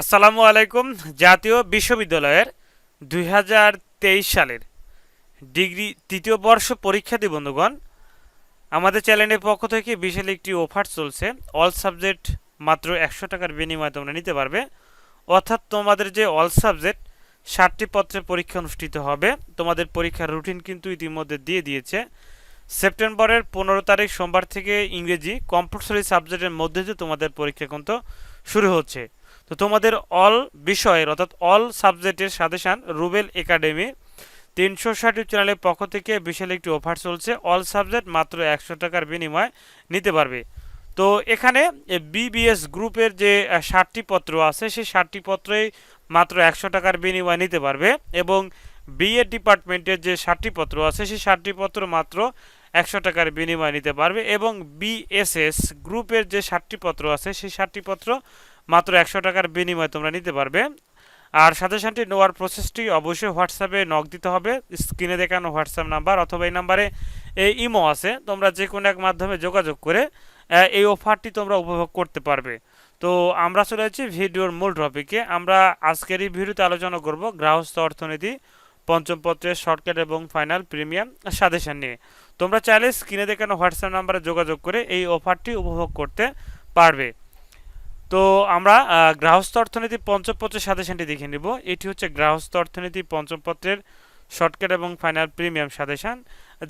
আসসালামু আলাইকুম, জাতীয় বিশ্ববিদ্যালয়ের দুই হাজার তেইশ সালের ডিগ্রি তৃতীয় বর্ষ পরীক্ষার্থী বন্ধুগণ, আমাদের চ্যানেলের পক্ষ থেকে বিশাল একটি অফার চলছে। অল সাবজেক্ট মাত্র একশো টাকার বিনিময়ে তোমরা নিতে পারবে। অর্থাৎ তোমাদের যে অল সাবজেক্ট ষাটটি পত্রের পরীক্ষা অনুষ্ঠিত হবে। তোমাদের পরীক্ষার রুটিন কিন্তু ইতিমধ্যে দিয়ে দিয়েছে। সেপ্টেম্বরের পনেরো তারিখ সোমবার থেকে ইংরেজি কম্পালসরি সাবজেক্টের মধ্যে যে তোমাদের পরীক্ষা কিন্তু শুরু হচ্ছে। তো তোমাদের অল বিষয়ের, অর্থাৎ অল সাবজেক্টের সাজেশান রুবেল একাডেমি তিনশো ষাট চ্যানেলের পক্ষ থেকে বিশাল একটি অফার চলছে। অল সাবজেক্ট মাত্র একশো টাকার বিনিময়ে নিতে পারবে। তো এখানে বিবিএস গ্রুপের যে ষাটটি পত্র আছে, সেই ষাটটি পত্রই মাত্র একশো টাকার বিনিময়ে নিতে পারবে এবং বিএড ডিপার্টমেন্টের যে ষাটটি পত্র আছে, সেই ষাটটি পত্র মাত্র একশো টাকার বিনিময়ে নিতে পারবে এবং বিএসএস গ্রুপের যে ষাটটি পত্র আছে, সেই ষাটটি পত্র মাত্র একশো টাকার বিনিময়ে তোমরা নিতে পারবে। আর সাথে নেওয়ার প্রসেসটি অবশ্যই হোয়াটসঅ্যাপে নক দিতে হবে। স্ক্রিনে দেখানো হোয়াটসঅ্যাপ নাম্বার অথবা এই নাম্বারে এই ইমো আছে। তোমরা যে কোনো এক মাধ্যমে যোগাযোগ করে এই অফারটি তোমরা উপভোগ করতে পারবে। তো আমরা চলে যাচ্ছি ভিডিওর মূল টপিকে আমরা আজকের এই ভিডিওতে আলোচনা করব গ্রাহস্থ অর্থনীতি, পঞ্চম পত্রের শর্টকাট এবং ফাইনাল প্রিমিয়াম সাজেশন নিয়ে। তোমরা চাইলে স্ক্রিনে দেখানো হোয়াটসঅ্যাপ নাম্বারে যোগাযোগ করে এই অফারটি উপভোগ করতে পারবে। তো আমরা গ্রাহস্থ অর্থনীতি পঞ্চম পত্রের সাজেশনটি দেখে নিব। এটি হচ্ছে গ্রাহস্থ অর্থনীতি পঞ্চম পত্রের শর্টকাট এবং ফাইনাল প্রিমিয়াম সাজেশন।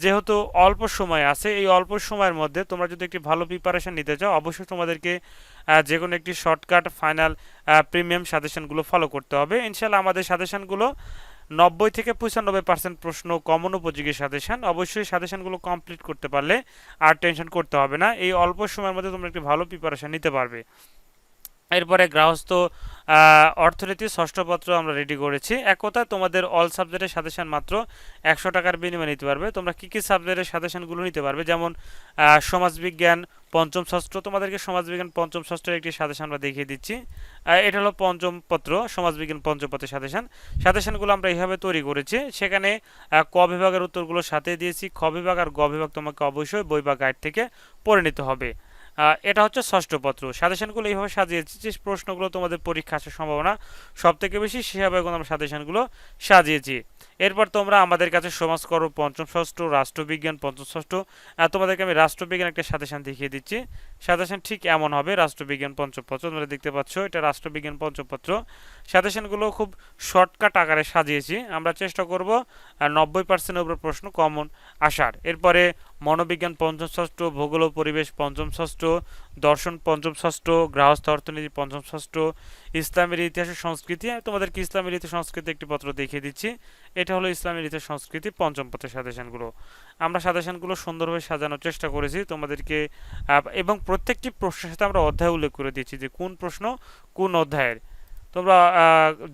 যেহেতু অল্প সময় আছে, এই অল্প সময়ের মধ্যে তোমরা যদি একটি ভালো প্রিপারেশন নিতে চাও, অবশ্যই তোমাদেরকে যে কোনো একটি শর্টকাট, ফাইনাল প্রিমিয়াম সাজেশনগুলো ফলো করতে হবে। ইনশাল্লাহ আমাদের সাজেশনগুলো নব্বই থেকে পঁচানব্বই পার্সেন্ট প্রশ্ন কমন উপযোগী সাজেশন। অবশ্যই সাজেশনগুলো কমপ্লিট করতে পারলে আর টেনশন করতে হবে না। এই অল্প সময়ের মধ্যে তোমরা একটি ভালো প্রিপারেশান নিতে পারবে। এরপরে গ্রাহস্থ অর্থনীতি ষষ্ঠ পত্র আমরা রেডি করেছি। এক কথায় তোমাদের অল সাবজেক্টের সাজেশন মাত্র একশো টাকার বিনিময়ে নিতে পারবে। তোমরা কী কী সাবজেক্টের সাজেশনগুলো নিতে পারবে? যেমন সমাজবিজ্ঞান, পঞ্চম ষষ্ঠ। তোমাদেরকে সমাজবিজ্ঞান পঞ্চম ষষ্ঠের একটি সাজেশন আমরা দেখিয়ে দিচ্ছি। এটা হলো পঞ্চম পত্র, সমাজবিজ্ঞান পঞ্চম পত্রের সাজেশন সাজেশনগুলো আমরা এইভাবে তৈরি করেছি। সেখানে ক বিভাগের উত্তরগুলো সাথে দিয়েছি। খ বিভাগ আর গ বিভাগ তোমাকে অবশ্যই বই বা গাইড থেকে পড়ে নিতে হবে। এটা হচ্ছে ষষ্ঠ পত্র। সাজেশনগুলো এইভাবে সাজিয়েছি যে প্রশ্নগুলো তোমাদের পরীক্ষা আসার সম্ভাবনা সবথেকে বেশি, সেভাবে আমরা সাজেশনগুলো সাজিয়েছি। এরপর তোমরা আমাদের কাছে সমাজ করো পঞ্চম ষষ্ঠ, রাষ্ট্রবিজ্ঞান পঞ্চম ষষ্ঠ। তোমাদেরকে আমি রাষ্ট্রবিজ্ঞান একটা সাজেশন দেখিয়ে দিচ্ছি। সাজেশন ঠিক এমন হবে, রাষ্ট্রবিজ্ঞান পঞ্চম পত্র, তোমরা দেখতে পাচ্ছ, এটা রাষ্ট্রবিজ্ঞান পঞ্চম পত্র। সাজেশনগুলো খুব শর্টকাট আকারে সাজিয়েছি। আমরা চেষ্টা করব নব্বই পার্সেন্টের উপর প্রশ্ন কমন আসার। এরপরে মনোবিজ্ঞান পঞ্চম ষষ্ঠ, ভূগোল পরিবেশ পঞ্চম ষষ্ঠ দর্শন পঞ্চম ষষ্ঠ গ্রাহস্থ অর্থনীতি পঞ্চম ষষ্ঠ, ইসলামের ইতিহাস সংস্কৃতি। তোমাদেরকে ইসলামের ইতিহাস সংস্কৃতি একটি পত্র দেখিয়ে দিচ্ছি। এটা হলো ইসলামের ইতিহাস সংস্কৃতি পঞ্চম পত্রের সাজেশনগুলো। আমরা সাজেশনগুলো সুন্দরভাবে সাজানোর চেষ্টা করেছি। তোমাদেরকে এবং প্রত্যেকটি প্রশ্নের সাথে আমরা অধ্যায় উল্লেখ করে দিয়েছি যে কোন প্রশ্ন কোন অধ্যায়ের। তোমরা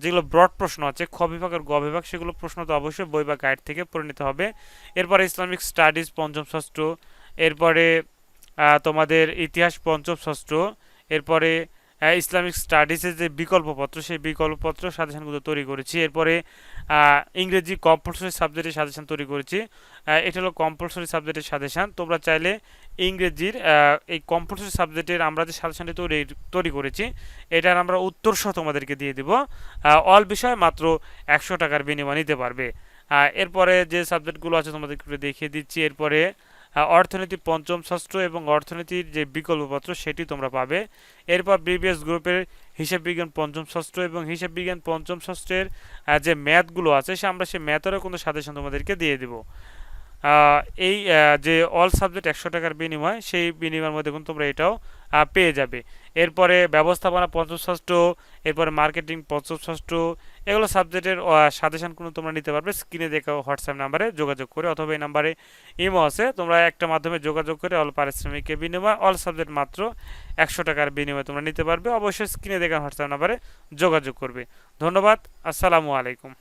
যেগুলো ব্রড প্রশ্ন আছে, খ বিভাগ আর গ বিভাগ, সেগুলো প্রশ্ন তো অবশ্যই বই বা গাইড থেকে পড়ে নিতে হবে। এরপরে ইসলামিক স্টাডিজ পঞ্চম ষষ্ঠ, এরপরে তোমাদের ইতিহাস পঞ্চম ষষ্ঠ এরপরে ইসলামিক স্টাডিজের যে বিকল্পপত্র, সেই বিকল্পপত্র সাজেশনগুলো তৈরি করেছি। এরপরে ইংরেজি কম্পালসরি সাবজেক্টের সাজেশন তৈরি করেছি। এটা হলো কম্পালসরি সাবজেক্টের সাজেশন। তোমরা চাইলে ইংরেজির এই কম্পালসরি সাবজেক্টের আমরা যে সাজেশনটি তৈরি তৈরি করেছি, এটার আমরা উত্তর সহ তোমাদেরকে দিয়ে দিব। অল বিষয় মাত্র একশো টাকার বিনিময় নিতে পারবে। এরপরে যে সাবজেক্টগুলো আছে তোমাদেরকে দেখিয়ে দিচ্ছি। এরপরে অর্থনীতি পঞ্চম ষষ্ঠ এবং অর্থনীতির যে বিকল্পপত্র সেটি তোমরা পাবে। এরপর বিবিএস গ্রুপের হিসাব বিজ্ঞান পঞ্চম ষষ্ঠ এবং হিসাব বিজ্ঞান পঞ্চম ষষ্ঠের যে ম্যাথগুলো আছে সে আমরা সেই ম্যাথেরও কোনো সাজেশন তোমাদেরকে দিয়ে দেব। এই যে অল সাবজেক্ট একশো টাকার বিনিময়, সেই বিনিময়ের মধ্যে কিন্তু তোমরা এটাও পেয়ে যাবে। এরপরে ব্যবস্থাপনা পঞ্চম ষষ্ঠ এরপরে মার্কেটিং পঞ্চম এগুলো সাবজেক্টের সাজেশন কোনো তোমরা নিতে পারবে, স্ক্রিনে দেখো হোয়াটসঅ্যাপ নাম্বারে যোগাযোগ করে অথবা এই নাম্বারে ইমো আছে, তোমরা একটা মাধ্যমে যোগাযোগ করে অল পারিশ্রমিকের বিনিময়, অল সাবজেক্ট মাত্র একশো টাকার বিনিময়ে তোমরা নিতে পারবে। অবশ্যই স্ক্রিনে দেখা হোয়াটসঅ্যাপ নাম্বারে যোগাযোগ করবে। ধন্যবাদ, আসসালামু আলাইকুম।